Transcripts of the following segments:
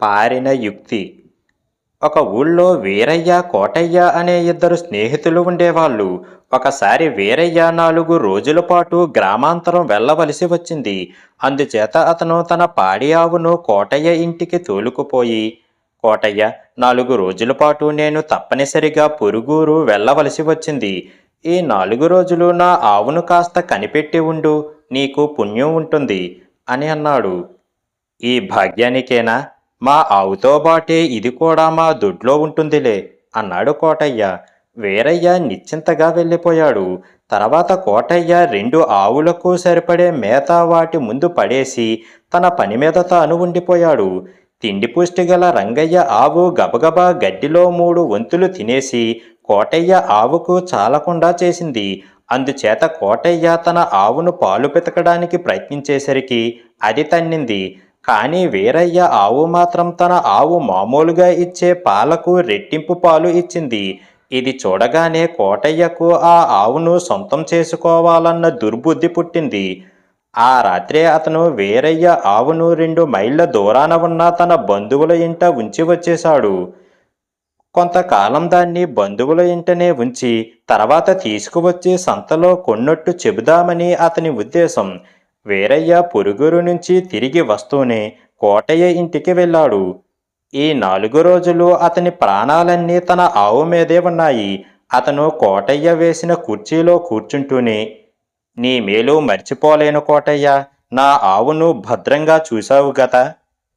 పారిన యుక్తి. ఒక ఊళ్ళో వీరయ్య కోటయ్య అనే ఇద్దరు స్నేహితులు ఉండేవాళ్ళు. ఒకసారి వీరయ్య నాలుగు రోజుల పాటు గ్రామాంతరం వెళ్ళవలసి వచ్చింది. అందుచేత అతను తన పాడి ఆవును కోటయ్య ఇంటికి తోలుకుపోయి కోటయ్య నాలుగు రోజుల పాటు నేను తప్పనిసరిగా పొరుగురు వెళ్ళవలసి వచ్చింది. ఈ నాలుగు రోజులు నా ఆవును కాస్త కనిపెట్టి ఉండు నీకు పుణ్యం ఉంటుంది అని అన్నాడు. ఈ భాగ్యానికేనా? మా ఆవుతో బాటే ఇది కూడా మా దొడ్లో ఉంటుందిలే అన్నాడు కోటయ్య. వీరయ్య నిశ్చింతగా వెళ్ళిపోయాడు. తర్వాత కోటయ్య రెండు ఆవులకు సరిపడే మేత వాటి ముందు పడేసి తన పని మీద తాను ఉండిపోయాడు. తిండి పుష్టి గల రంగయ్య ఆవు గబగబా గడ్డిలో మూడు వంతులు తినేసి కోటయ్య ఆవుకు చాలకుండా చేసింది. అందుచేత కోటయ్య తన ఆవును పాలు పితకడానికి ప్రయత్నించేసరికి అది తన్నింది. కానీ వీరయ్య ఆవు మాత్రం తన ఆవు మామూలుగా ఇచ్చే పాలకు రెట్టింపు పాలు ఇచ్చింది. ఇది చూడగానే కోటయ్యకు ఆ ఆవును సొంతం చేసుకోవాలన్న దుర్బుద్ధి పుట్టింది. ఆ రాత్రే అతను వీరయ్య ఆవును రెండు మైళ్ళ దూరాన ఉన్న తన బంధువుల ఇంట ఉంచి వచ్చేశాడు. కొంతకాలం దాన్ని బంధువుల ఇంటనే ఉంచి తర్వాత తీసుకువచ్చి సంతలో కొన్నట్టు చెబుదామని అతని ఉద్దేశం. వీరయ్య పొరుగురు నుంచి తిరిగి వస్తూనే కోటయ్య ఇంటికి వెళ్ళాడు. ఈ నాలుగు రోజులు అతని ప్రాణాలన్నీ తన ఆవు మీదే ఉన్నాయి. అతను కోటయ్య వేసిన కుర్చీలో కూర్చుంటూనే నీ మేలు మర్చిపోలేను కోటయ్య. నా ఆవును భద్రంగా చూశావు గదా?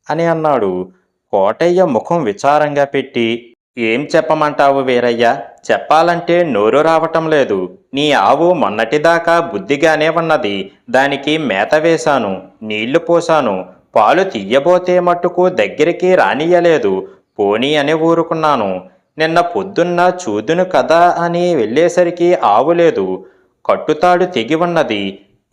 అని అన్నాడు. కోటయ్య ముఖం విచారంగా పెట్టి ఏం చెప్పమంటావు వీరయ్య? చెప్పాలంటే నోరు రావటం లేదు. నీ ఆవు మొన్నటిదాకా బుద్ధిగానే ఉన్నది. దానికి మేత వేశాను నీళ్ళు పోశాను. పాలు తీయబోతే మట్టుకు దగ్గరికి రానియలేదు పోనీ అని ఊరుకున్నాను. నిన్న పొద్దున్న చూదును కదా అని వెళ్ళేసరికి ఆవు లేదు. కట్టుతాడు తెగి ఉన్నది.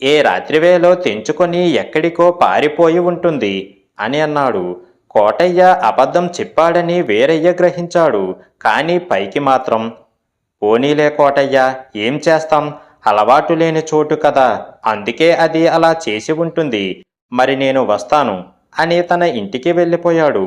ఏ రాత్రివేళ తెంచుకొని ఎక్కడికో పారిపోయి ఉంటుంది అని అన్నాడు. కోటయ్య అబద్ధం చెప్పాడని వీరయ్య గ్రహించాడు. కానీ పైకి మాత్రం పోనీలే కోటయ్య ఏం చేస్తాం? అలవాటు లేని చోటు కదా. అందుకే అది అలా చేసి ఉంటుంది. మరి నేను వస్తాను అని తన ఇంటికి వెళ్ళిపోయాడు.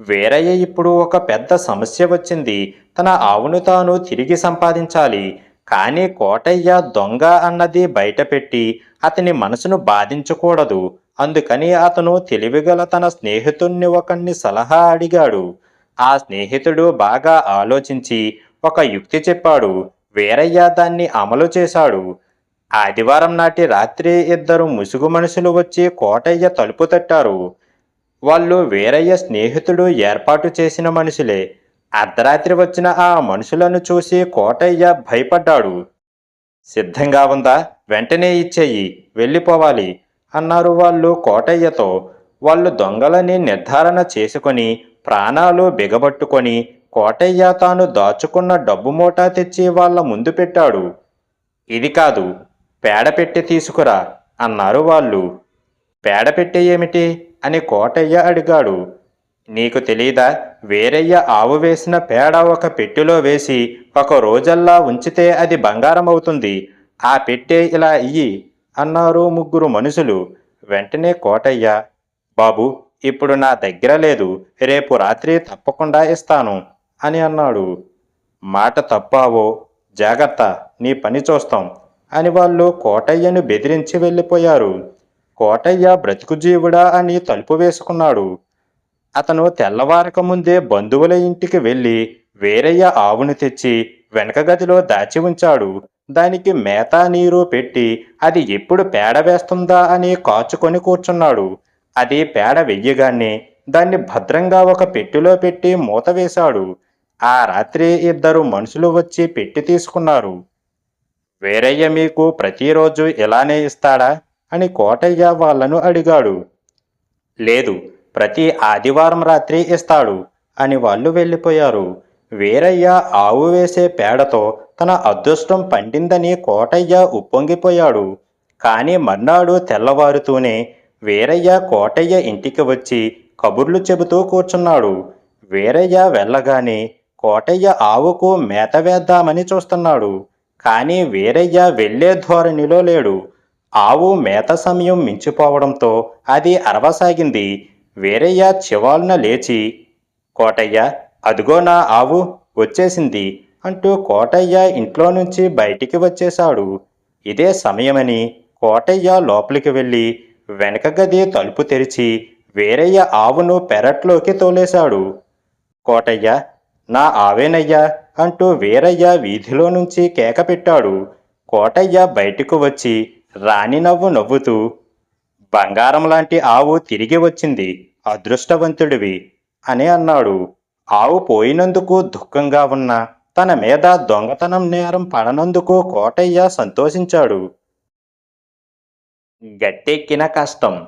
వీరయ్య ఇప్పుడు ఒక పెద్ద సమస్య వచ్చింది. తన ఆవును తాను తిరిగి సంపాదించాలి. కానీ కోటయ్య దొంగ అన్నది బయటపెట్టి అతని మనసును బాధించకూడదు. అందుకని అతను తెలివిగల తన స్నేహితుణ్ణి ఒకణ్ణి సలహా అడిగాడు. ఆ స్నేహితుడు బాగా ఆలోచించి ఒక యుక్తి చెప్పాడు. వీరయ్య దాన్ని అమలు చేశాడు. ఆదివారం నాటి రాత్రి ఇద్దరు ముసుగు మనుషులు వచ్చి కోటయ్య తలుపు తట్టారు. వాళ్ళు వీరయ్య స్నేహితుడు ఏర్పాటు చేసిన మనుషులే. అర్ధరాత్రి వచ్చిన ఆ మనుషులను చూసి కోటయ్య భయపడ్డాడు. సిద్ధంగా ఉందా? వెంటనే ఇచ్చేయి. వెళ్ళిపోవాలి. అన్నారు వాళ్ళు కోటయ్యతో. వాళ్ళు దొంగలని నిర్ధారణ చేసుకొని ప్రాణాలు బిగబట్టుకొని కోటయ్య తాను దాచుకున్న డబ్బు మూట తెచ్చి వాళ్ళ ముందు పెట్టాడు. ఇది కాదు పేడ పెట్టి తీసుకురా అన్నారు వాళ్ళు. పేడ పెట్టె ఏమిటి అని కోటయ్య అడిగాడు. నీకు తెలీదా వేరయ్య ఆవు వేసిన పేడ ఒక పెట్టెలో వేసి ఒక రోజల్లా ఉంచితే అది బంగారం అవుతుంది ఆ పెట్టె ఇలా ఇయ్యి. అన్నారు ముగ్గురు మనుషులు వెంటనే కోటయ్య బాబు ఇప్పుడు నా దగ్గర లేదు రేపు రాత్రి తప్పకుండా ఇస్తాను అని అన్నాడు. మాట తప్పావో జాగ్రత్త నీ పని చూస్తాం అని వాళ్ళు కోటయ్యను బెదిరించి వెళ్ళిపోయారు. కోటయ్య బ్రతుకు జీవుడా అని తలుపు వేసుకున్నాడు. అతను తెల్లవారక ముందే బంధువుల ఇంటికి వెళ్ళి వేరయ్య ఆవును తెచ్చి వెనక గదిలో దాచి ఉంచాడు. దానికి మేత నీరు పెట్టి అది ఎప్పుడు పేడ వేస్తుందా అని కాచుకొని కూర్చున్నాడు. అది పేడ వెయ్యగానే దాన్ని భద్రంగా ఒక పెట్టెలో పెట్టి మూత వేశాడు. ఆ రాత్రి ఇద్దరు మనుషులు వచ్చి పెట్టి తీసుకున్నారు. వేరయ్య మీకు ప్రతిరోజు ఇలానే ఇస్తాడా? అని కోటయ్య వాళ్ళను అడిగాడు. లేదు ప్రతి ఆదివారం రాత్రి ఇస్తాడు అని వాళ్ళు వెళ్ళిపోయారు. వీరయ్య ఆవు వేసే పేడతో తన అదృష్టం పండిందని కోటయ్య ఉప్పొంగిపోయాడు. కానీ మర్నాడు తెల్లవారుతూనే వీరయ్య కోటయ్య ఇంటికి వచ్చి కబుర్లు చెబుతూ కూర్చున్నాడు. వీరయ్య వెళ్ళగానే కోటయ్య ఆవుకు మేత వేద్దామని చూస్తున్నాడు. కానీ వీరయ్య వెళ్ళే ధోరణిలో లేడు. ఆవు మేత సమయం మించిపోవడంతో అది అరవసాగింది. వీరయ్య చివాలున లేచి కోటయ్య అదిగో నా ఆవు వచ్చేసింది అంటూ కోటయ్య ఇంట్లో నుంచి బయటికి వచ్చేశాడు. ఇదే సమయమని కోటయ్య లోపలికి వెళ్ళి వెనక గది తలుపు తెరిచి వేరయ్య ఆవును పెరట్లోకి తోలేశాడు. కోటయ్య నా ఆవేనయ్యా అంటూ వీరయ్య వీధిలో నుంచి కేక పెట్టాడు. కోటయ్య బయటకు వచ్చి రాణి నవ్వు నవ్వుతూ బంగారం లాంటి ఆవు తిరిగి వచ్చింది అదృష్టవంతుడివి అని అన్నాడు. ఆవు పోయినందుకు దుఃఖంగా ఉన్న తన మీద దొంగతనం నేరం పడనందుకు కోటయ్య సంతోషించాడు. గట్టెక్కిన కష్టం.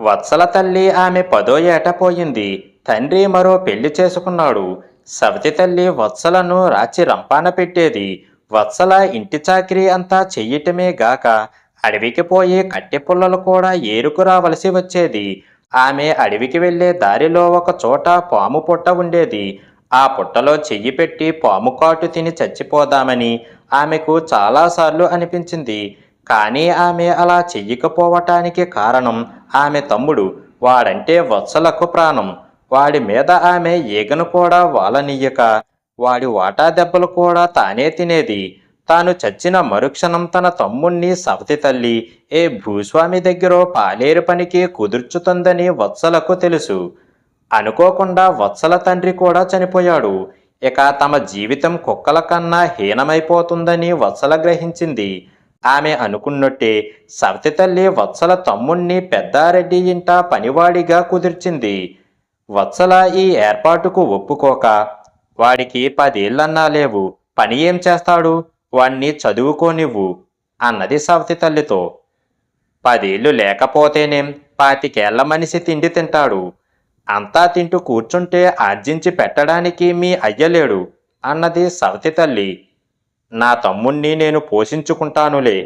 వత్సల తల్లి ఆమె పదో ఏట పోయింది. తండ్రి మరో పెళ్ళి చేసుకున్నాడు. సవతి తల్లి వత్సలను రాచి రంపాన పెట్టేది. వత్సల ఇంటి చాకరీ అంతా చెయ్యటమే గాక అడవికి పోయి కట్టెపుల్లలు కూడా ఏరుకు రావలసి వచ్చేది. ఆమె అడవికి వెళ్ళే దారిలో ఒక చోట పాము పుట్ట ఉండేది. ఆ పుట్టలో చెయ్యి పెట్టి పాము కాటు తిని చచ్చిపోదామని ఆమెకు చాలాసార్లు అనిపించింది. కానీ ఆమె అలా చెయ్యకపోవటానికి కారణం ఆమె తమ్ముడు. వాడంటే వత్సలకు ప్రాణం. వాడి మీద ఆమె ఈగను కూడా వాలనీయక. వాడి వాటా దెబ్బలు కూడా తానే తినేది. తాను చచ్చిన మరుక్షణం తన తమ్ముణ్ణి సవతి తల్లి ఏ భూస్వామి దగ్గర పాలేరు పనికి కుదుర్చుతుందని వత్సలకు తెలుసు. అనుకోకుండా వత్సల తండ్రి కూడా చనిపోయాడు. ఇక తమ జీవితం కుక్కల కన్నా హీనమైపోతుందని వత్సల గ్రహించింది. ఆమె అనుకున్నట్టే సవతి తల్లి వత్సల తమ్ముణ్ణి పెద్దారెడ్డి ఇంట పనివాడిగా కుదిర్చింది. వత్సల ఈ ఏర్పాటుకు ఒప్పుకోక వాడికి పదేళ్ళన్నా లేవు పని ఏం చేస్తాడు? వాణ్ణి చదువుకోనివ్వు అన్నది సవతి తల్లితో. పదేళ్ళు లేకపోతేనేం పాతికేళ్ళ మనిషి తిండి తింటాడు. అంతా తింటూ కూర్చుంటే ఆర్జించి పెట్టడానికి మీ అయ్యలేడు అన్నది సవతి తల్లి. నా తమ్ముణ్ణి నేను పోషించుకుంటానులే.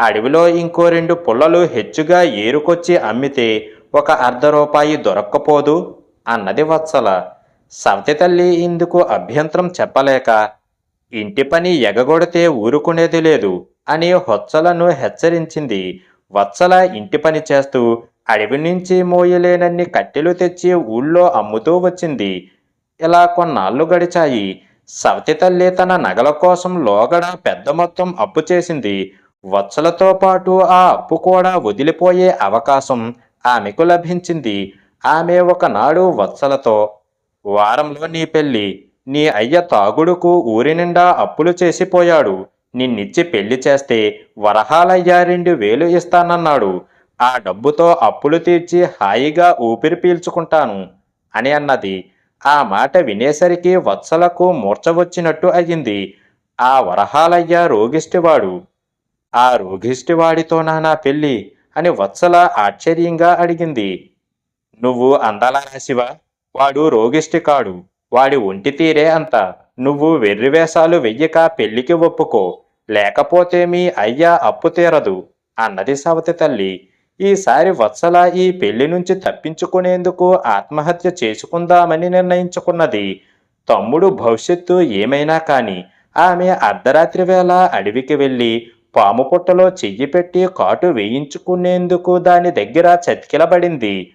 అడవిలో ఇంకో రెండు పుల్లలు హెచ్చుగా ఏరుకొచ్చి అమ్మితే ఒక అర్ధ రూపాయి దొరక్కపోదు అన్నది వత్సల. సవతి తల్లి ఇందుకు అభ్యంతరం చెప్పలేక ఇంటి పని ఎగగొడితే ఊరుకునేది లేదు అని హొత్సలను హెచ్చరించింది. వత్సల ఇంటి పని చేస్తూ అడవి నుంచి మోయలేనన్ని కట్టెలు తెచ్చి ఊళ్ళో అమ్ముతూ వచ్చింది. ఇలా కొన్నాళ్ళు గడిచాయి. సవతి తల్లి తన నగల కోసం లోగడ పెద్ద మొత్తం అప్పు చేసింది. వత్సలతో పాటు ఆ అప్పు కూడా వదిలిపోయే అవకాశం ఆమెకు లభించింది. ఆమె ఒకనాడు వత్సలతో వారంలో నీ పెళ్ళి నీ అయ్య తాగుడుకు ఊరి నిండా అప్పులు చేసిపోయాడు. నిన్నిచ్చి పెళ్ళి చేస్తే వరహాలయ్య రెండు వేలు ఇస్తానన్నాడు. ఆ డబ్బుతో అప్పులు తీర్చి హాయిగా ఊపిరి పీల్చుకుంటాను అని అన్నది. ఆ మాట వినేసరికి వత్సలకు మూర్చ వచ్చినట్టు అయ్యింది ఆ వరహాలయ్య రోగిష్టివాడు. ఆ రోగిష్టివాడితోనా నా పెళ్ళి? అని వత్సల ఆశ్చర్యంగా అడిగింది. నువ్వు అందాల రాశివా? వాడు రోగిష్టి కాడు. వాడి ఒంటి తీరే అంత. నువ్వు వెర్రివేషాలు వెయ్యక పెళ్ళికి ఒప్పుకో. లేకపోతే మీ అప్పు తీరదు. అన్నది సవతి తల్లి. ఈసారి వత్సల ఈ పెళ్ళి నుంచి తప్పించుకునేందుకు ఆత్మహత్య చేసుకుందామని నిర్ణయించుకున్నది. తమ్ముడు భవిష్యత్తు ఏమైనా కాని ఆమె అర్ధరాత్రి వేళ అడవికి వెళ్ళి పాము పుట్టలో చెయ్యి పెట్టి కాటు వేయించుకునేందుకు దాని దగ్గర చతికిలబడింది.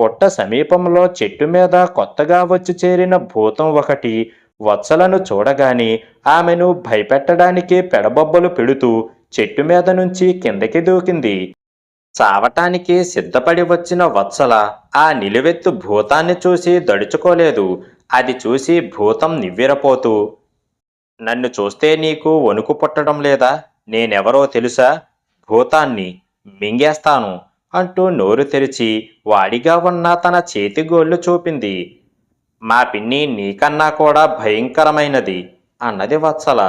పుట్ట సమీపంలో చెట్టు మీద కొత్తగా వచ్చి చేరిన భూతం ఒకటి వత్సలను చూడగాని ఆమెను భయపెట్టడానికి పెడబొబ్బలు పెడుతూ చెట్టు మీద నుంచి కిందకి దూకింది. చావటానికి సిద్ధపడి వచ్చిన వత్సల ఆ నిలువెత్తు భూతాన్ని చూసి దడుచుకోలేదు. అది చూసి భూతం నివ్వెరపోతూ నన్ను చూస్తే నీకు వణుకు పుట్టడం లేదా? నేనెవరో తెలుసా? భూతాన్ని మింగేస్తాను. అంటూ నోరు తెరిచి వాడిగా ఉన్న తన చేతి గోళ్ళు చూపింది. మా పిన్ని నీకన్నా కూడా భయంకరమైనది అన్నది వత్సల.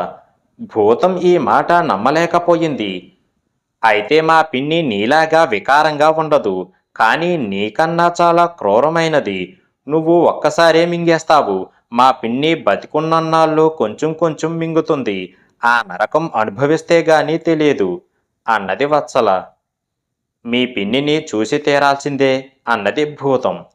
భూతం ఈ మాట నమ్మలేకపోయింది. అయితే మా పిన్ని నీలాగా వికారంగా ఉండదు కానీ నీకన్నా చాలా క్రూరమైనది. నువ్వు ఒక్కసారే మింగేస్తావు. మా పిన్ని బతికున్నన్నాళ్ళు కొంచెం కొంచెం మింగుతుంది. ఆ నరకం అనుభవిస్తే గాని తెలియదు అన్నది వత్సల. మీ పిన్నిని చూసి తీరాల్సిందే అన్నది భూతం.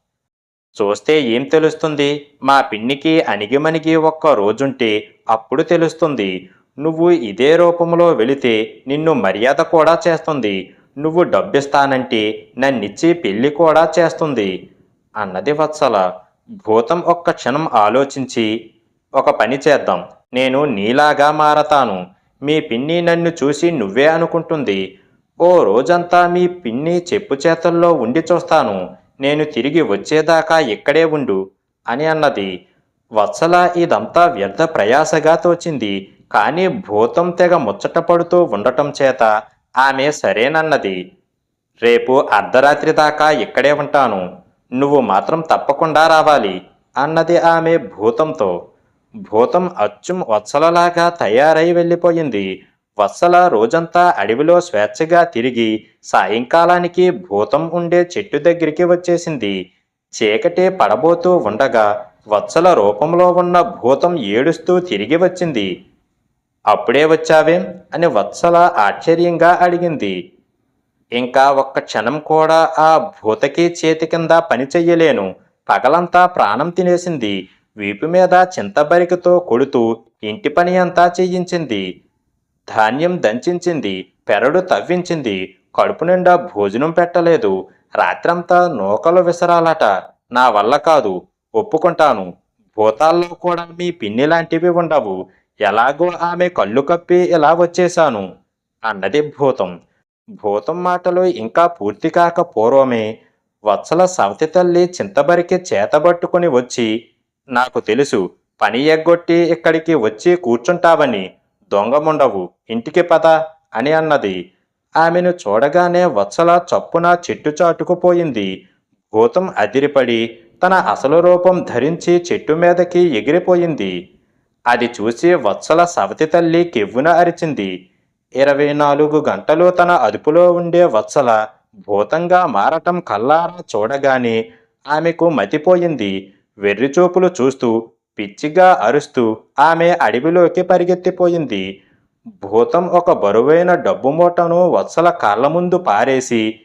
చూస్తే ఏం తెలుస్తుంది? మా పిన్నికి అణిగిమణిగి ఒక్క రోజుంటే అప్పుడు తెలుస్తుంది. నువ్వు ఇదే రూపంలో వెళితే నిన్ను మర్యాద కూడా చేస్తుంది. నువ్వు డబ్బిస్తానంటే నన్నిచ్చి పెళ్ళి కూడా చేస్తుంది. అన్నది వత్సల. భూతం ఒక్క క్షణం ఆలోచించి ఒక పని చేద్దాం. నేను నీలాగా మారతాను. మీ పిన్ని నన్ను చూసి నువ్వే అనుకుంటుంది. ఓ రోజంతా మీ పిన్ని చెప్పు చేతల్లో ఉండి చూస్తాను. నేను తిరిగి వచ్చేదాకా ఇక్కడే ఉండు అని అన్నది. వత్సల ఇదంతా వ్యర్థ ప్రయాసగా తోచింది. కానీ భూతం తెగ ముచ్చట పడుతూ ఉండటం చేత ఆమె సరేనన్నది. రేపు అర్ధరాత్రి దాకా ఇక్కడే ఉంటాను. నువ్వు మాత్రం తప్పకుండా రావాలి అన్నది ఆమె భూతంతో. భూతం అచ్చుం వత్సలలాగా తయారై వెళ్ళిపోయింది. వత్సల రోజంతా అడవిలో స్వేచ్ఛగా తిరిగి సాయంకాలానికి భూతం ఉండే చెట్టు దగ్గరికి వచ్చేసింది. చీకటి పడబోతూ ఉండగా వత్సల రూపంలో ఉన్న భూతం ఏడుస్తూ తిరిగి వచ్చింది. అప్పుడే వచ్చావేం? అని వత్సల ఆశ్చర్యంగా అడిగింది. ఇంకా ఒక్క క్షణం కూడా ఆ భూతకి చేతి కింద పని చెయ్యలేను. పగలంతా ప్రాణం తినేసింది. వీపు మీద చింతబరికతో కొడుతూ ఇంటి పని అంతా చేయించింది. ధాన్యం దంచింది పెరడు తవ్వించింది కడుపు నిండా భోజనం పెట్టలేదు. రాత్రంతా నూకలు విసరాలట. నా వల్ల కాదు ఒప్పుకుంటాను. భూతాల్లో కూడా మీ పిన్ని లాంటివి ఉండవు. ఎలాగో ఆమె కళ్ళు కప్పి ఇలా వచ్చేశాను. అన్నది భూతం. భూతం మాటలు ఇంకా పూర్తి కాక పూర్వమే. వత్సల సవతి తల్లి చింతబరికి చేతబట్టుకుని వచ్చి నాకు తెలుసు పని ఎగ్గొట్టి ఇక్కడికి వచ్చి కూర్చుంటావని. దొంగముండవు. ఇంటికి పద అని అన్నది. ఆమెను చూడగానే వత్సల చప్పున చెట్టు చాటుకుపోయింది భూతం అదిరిపడి తన అసలు రూపం ధరించి చెట్టు మీదకి ఎగిరిపోయింది. అది చూసి వత్సల సవతి తల్లి కెవ్వున అరిచింది. ఇరవై నాలుగు గంటలు తన అదుపులో ఉండే వత్సల భూతంగా మారటం కల్లారా చూడగానే ఆమెకు మతిపోయింది. వెర్రిచూపులు చూస్తూ పిచ్చిగా అరుస్తూ ఆమె అడవిలోకి పరిగెత్తిపోయింది. భూతం ఒక బరువైన డబ్బు మూటను వత్సల కాళ్ళ ముందు పారేసి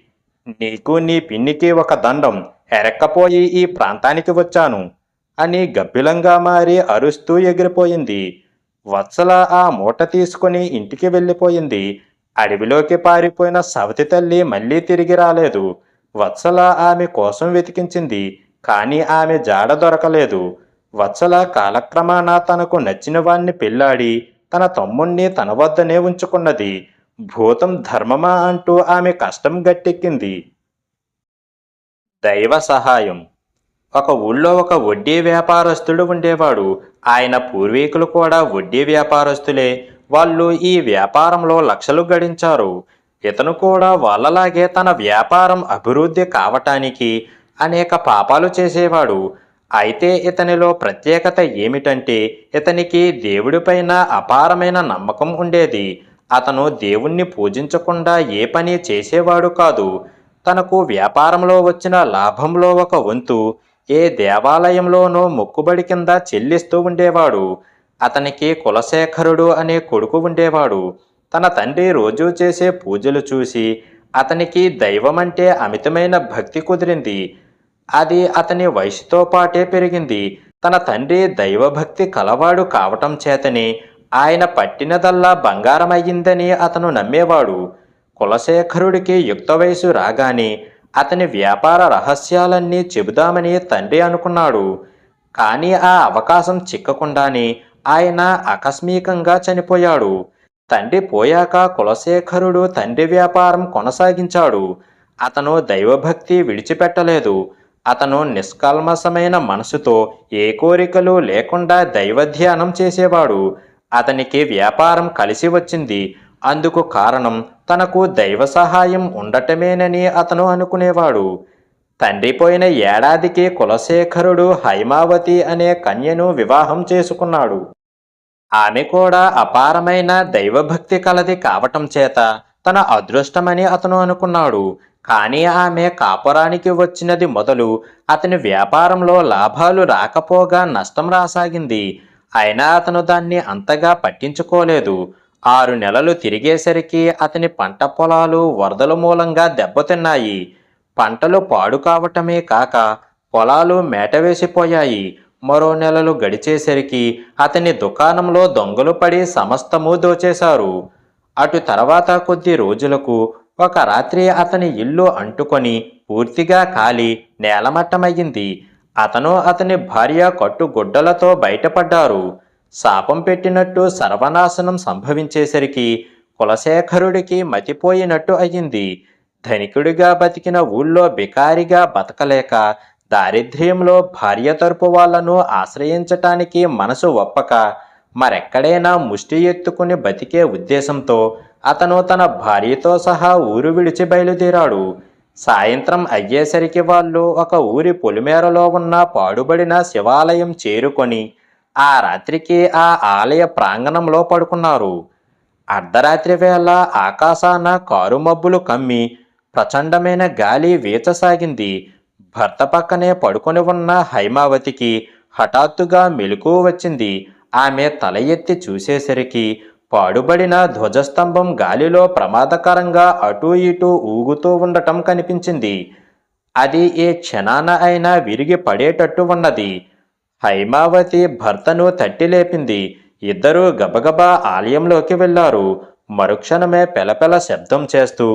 నీకు నీ పిన్నికి ఒక దండం ఎరక్కపోయి ఈ ప్రాంతానికి వచ్చాను అని గబ్బిలంగా మారి అరుస్తూ ఎగిరిపోయింది. వత్సల ఆ మూట తీసుకుని ఇంటికి వెళ్ళిపోయింది. అడవిలోకి పారిపోయిన సవతి తల్లి మళ్ళీ తిరిగి రాలేదు. వత్సల ఆమె కోసం వెతికించింది కానీ ఆమె జాడ దొరకలేదు. వత్సల కాలక్రమాన తనకు నచ్చిన వాణ్ణి పెళ్ళాడి తన తమ్ముణ్ణి తన వద్దనే ఉంచుకున్నది. భూతం ధర్మమా అంటూ ఆమె కష్టం గట్టెక్కింది. దైవ సహాయం. ఒక ఊళ్ళో ఒక వడ్డీ వ్యాపారస్తుడు ఉండేవాడు. ఆయన పూర్వీకులు కూడా వడ్డీ వ్యాపారస్తులే. వాళ్ళు ఈ వ్యాపారంలో లక్షలు గడించారు. ఇతను కూడా వాళ్ళలాగే తన వ్యాపారం అభివృద్ధి కావటానికి అనేక పాపాలు చేసేవాడు. అయితే ఇతనిలో ప్రత్యేకత ఏమిటంటే ఇతనికి దేవుడిపైన అపారమైన నమ్మకం ఉండేది. అతను దేవుణ్ణి పూజించకుండా ఏ పని చేసేవాడు కాదు. తనకు వ్యాపారంలో వచ్చిన లాభంలో ఒక వంతు ఏ దేవాలయంలోనో మొక్కుబడి కింద చెల్లిస్తూ ఉండేవాడు. అతనికి కులశేఖరుడు అనే కొడుకు ఉండేవాడు. తన తండ్రి రోజూ చేసే పూజలు చూసి అతనికి దైవం అంటే అమితమైన భక్తి కుదిరింది. అది అతని వయసుతో పాటే పెరిగింది. తన తండ్రి దైవభక్తి కలవాడు కావటం చేతని ఆయన పట్టినదల్లా బంగారమయ్యిందని అతను నమ్మేవాడు. కులశేఖరుడికి యుక్త వయసు రాగానే అతని వ్యాపార రహస్యాలన్నీ చెబుదామని తండ్రి అనుకున్నాడు. కానీ ఆ అవకాశం చిక్కకుండానే ఆయన ఆకస్మికంగా చనిపోయాడు. తండ్రి పోయాక కులశేఖరుడు తండ్రి వ్యాపారం కొనసాగించాడు. అతను దైవభక్తి విడిచిపెట్టలేదు. అతను నిష్కల్మసమైన మనసుతో ఏ కోరికలు లేకుండా దైవధ్యానం చేసేవాడు. అతనికి వ్యాపారం కలిసి వచ్చింది. అందుకు కారణం తనకు దైవ సహాయం ఉండటమేనని అతను అనుకునేవాడు. తండ్రి పోయిన ఏడాదికి కులశేఖరుడు హైమావతి అనే కన్యను వివాహం చేసుకున్నాడు. ఆమె కూడా అపారమైన దైవభక్తి కలది కావటం చేత తన అదృష్టమని అతను అనుకున్నాడు. కానీ ఆమె కాపురానికి వచ్చినది మొదలు అతని వ్యాపారంలో లాభాలు రాకపోగా నష్టం రాసాగింది. అయినా అతను దాన్ని అంతగా పట్టించుకోలేదు. ఆరు నెలలు తిరిగేసరికి అతని పంట పొలాలు వరదల మూలంగా దెబ్బతిన్నాయి. పంటలు పాడు కావటమే కాక పొలాలు మేటవేసిపోయాయి. మరో నెలలు గడిచేసరికి అతని దుకాణంలో దొంగలు పడి సమస్తము దోచేశారు. అటు తర్వాత కొద్ది రోజులకు ఒక రాత్రి అతని ఇల్లు అంటుకొని పూర్తిగా కాలి నేలమట్టమయ్యింది. అతను అతని భార్య కట్టుగుడ్డలతో బయటపడ్డారు. శాపం పెట్టినట్టు సర్వనాశనం సంభవించేసరికి కులశేఖరుడికి మతిపోయినట్టు అయ్యింది. ధనికుడిగా బతికిన ఊళ్ళో బికారిగా బతకలేక దారిద్ర్యంలో భార్య తరపు వాళ్ళను ఆశ్రయించటానికి మనసు ఒప్పక మరెక్కడైనా ముష్టి ఎత్తుకుని బతికే ఉద్దేశంతో అతను తన భార్యతో సహా ఊరు విడిచి బయలుదేరాడు. సాయంత్రం అయ్యేసరికి వాళ్ళు ఒక ఊరి పొలిమేరలో ఉన్న పాడుబడిన శివాలయం చేరుకొని ఆ రాత్రికి ఆ ఆలయ ప్రాంగణంలో పడుకున్నారు. అర్ధరాత్రి వేళ ఆకాశాన కారుమబ్బులు కమ్మి ప్రచండమైన గాలి వీచసాగింది. భర్త పక్కనే పడుకొని ఉన్న హైమావతికి హఠాత్తుగా మెలకు వచ్చింది. ఆమె తల ఎత్తి చూసేసరికి పాడుబడిన ధ్వజస్తంభం గాలిలో ప్రమాదకరంగా అటూ ఇటూ ఊగుతూ ఉండటం కనిపించింది. అది ఏ క్షణాన అయినా విరిగి పడేటట్టు ఉన్నది. హైమావతి భర్తను తట్టి లేపింది. ఇద్దరూ గబగబా ఆలయంలోకి వెళ్ళారు మరుక్షణమే పెలపెల శబ్దం చేస్తూ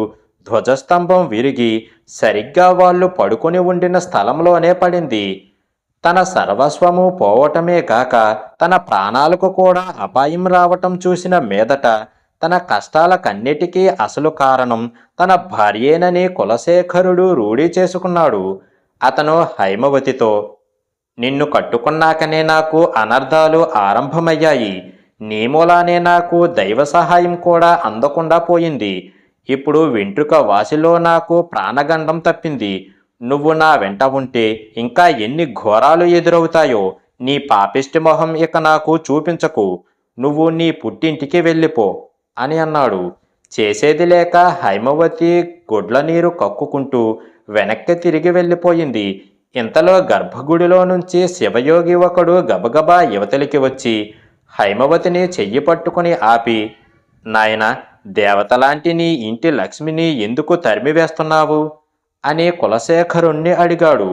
ధ్వజస్తంభం విరిగి సరిగ్గా వాళ్ళు పడుకొని ఉండిన స్థలంలోనే పడింది. తన సర్వస్వము పోవటమే కాక తన ప్రాణాలకు కూడా అపాయం రావటం చూసిన మీదట తన కష్టాలకన్నిటికీ అసలు కారణం తన భార్యేనని కులశేఖరుడు రూఢీ చేసుకున్నాడు. అతను హైమవతితో నిన్ను కట్టుకున్నాకనే నాకు అనర్థాలు ఆరంభమయ్యాయి. నీ మూలానే నాకు దైవ సహాయం కూడా అందకుండా పోయింది. ఇప్పుడు వెంట్రుక వాసిలో నాకు ప్రాణగండం తప్పింది. నువ్వు నా వెంట ఉంటే ఇంకా ఎన్ని ఘోరాలు ఎదురవుతాయో నీ పాపిష్టి మొహం ఇక నాకు చూపించకు. నువ్వు నీ పుట్టింటికి వెళ్ళిపో అని అన్నాడు. చేసేది లేక హైమవతి గుడ్ల నీరు కక్కుకుంటూ వెనక్కి తిరిగి వెళ్ళిపోయింది. ఇంతలో గర్భగుడిలో నుంచి శివయోగి ఒకడు గబగబా యువతలికి వచ్చి హైమవతిని చెయ్యి పట్టుకుని ఆపి నాయన దేవతలాంటి నీ ఇంటి లక్ష్మిని ఎందుకు తరిమివేస్తున్నావు? అని కులశేఖరుణ్ణి అడిగాడు.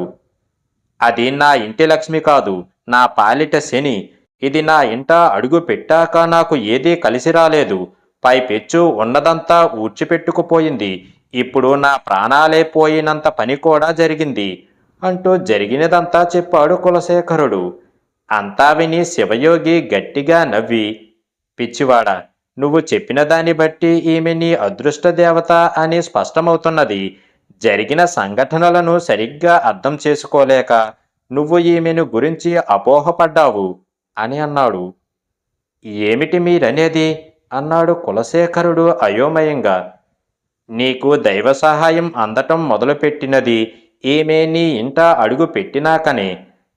అది నా ఇంటి లక్ష్మి కాదు నా పాలిట శని. ఇది నా ఇంట అడుగు పెట్టాక నాకు ఏదీ కలిసి రాలేదు. పైపెచ్చు ఉన్నదంతా ఊడ్చిపెట్టుకుపోయింది. ఇప్పుడు నా ప్రాణాలే పోయినంత పని కూడా జరిగింది అంటూ జరిగినదంతా చెప్పాడు కులశేఖరుడు. అంతా విని శివయోగి గట్టిగా నవ్వి పిచ్చివాడ నువ్వు చెప్పిన దాన్ని బట్టి ఈమె నీ అదృష్ట దేవత అని స్పష్టమవుతున్నది. జరిగిన సంఘటనలను సరిగ్గా అర్థం చేసుకోలేక నువ్వు ఈమెను గురించి అపోహపడ్డావు అని అన్నాడు. ఏమిటి మీరనేది? అన్నాడు కులశేఖరుడు అయోమయంగా. నీకు దైవ సహాయం అందటం మొదలుపెట్టినది ఈమె నీ ఇంట అడుగు పెట్టినాకనే.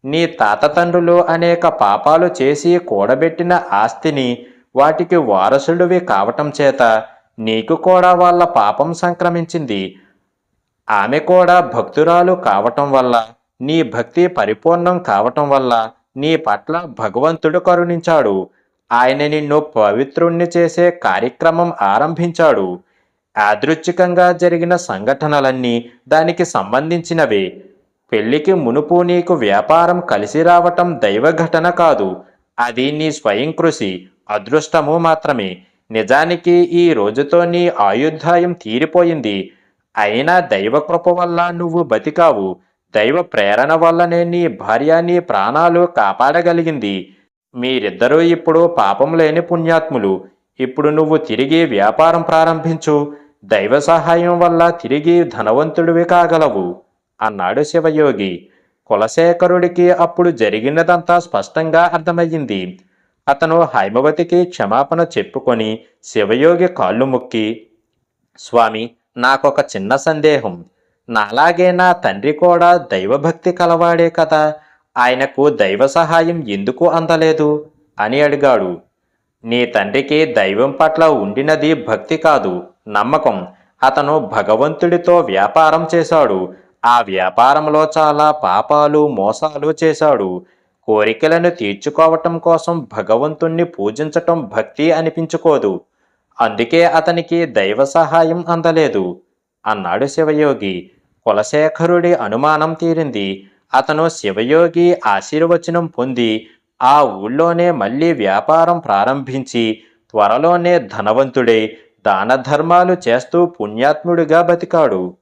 నీ తాత తండ్రులు అనేక పాపాలు చేసి కూడబెట్టిన ఆస్తిని వాటికి వారసుడివి కావటం చేత నీకు కూడా వాళ్ళ పాపం సంక్రమించింది. ఆమె కూడా భక్తురాలు కావటం వల్ల నీ భక్తి పరిపూర్ణం కావటం వల్ల నీ పట్ల భగవంతుడు కరుణించాడు. ఆయన నిన్ను పవిత్రుణ్ణి చేసే కార్యక్రమం ఆరంభించాడు. యాదృచ్ఛికంగా జరిగిన సంఘటనలన్నీ దానికి సంబంధించినవే. పెళ్ళికి మునుపు నీకు వ్యాపారం కలిసి రావటం దైవ ఘటన కాదు. అది నీ స్వయం కృషి అదృష్టము మాత్రమే. నిజానికి ఈ రోజుతో నీ ఆయుర్దాయం తీరిపోయింది. అయినా దైవ కృప వల్ల నువ్వు బతికావు. దైవ ప్రేరణ వల్లనే నీ భార్య నీ ప్రాణాలు కాపాడగలిగింది. మీరిద్దరూ ఇప్పుడు పాపం లేని పుణ్యాత్ములు. ఇప్పుడు నువ్వు తిరిగి వ్యాపారం ప్రారంభించు. దైవ సహాయం వల్ల తిరిగి ధనవంతుడివి కాగలవు అన్నాడు శివయోగి. కులశేఖరుడికి అప్పుడు జరిగినదంతా స్పష్టంగా అర్థమయ్యింది. అతను హైమవతికి క్షమాపణ చెప్పుకొని శివయోగి కాళ్ళు ముక్కి స్వామి నాకొక చిన్న సందేహం. నాలాగే నా తండ్రి కూడా దైవభక్తి కలవాడే కదా. ఆయనకు దైవ సహాయం ఎందుకు అందలేదు? అని అడిగాడు. నీ తండ్రికి దైవం పట్ల ఉండినది భక్తి కాదు నమ్మకం. అతను భగవంతుడితో వ్యాపారం చేశాడు. ఆ వ్యాపారంలో చాలా పాపాలు మోసాలు చేశాడు. కోరికలను తీర్చుకోవటం కోసం భగవంతుణ్ణి పూజించటం భక్తి అనిపించుకోదు. అందుకే అతనికి దైవ సహాయం అందలేదు. అన్నాడు శివయోగి. కులశేఖరుడి అనుమానం తీరింది. అతను శివయోగి ఆశీర్వచనం పొంది ఆ ఊళ్ళోనే మళ్ళీ వ్యాపారం ప్రారంభించి త్వరలోనే ధనవంతుడై దాన ధర్మాలు చేస్తూ పుణ్యాత్ముడిగా బతికాడు.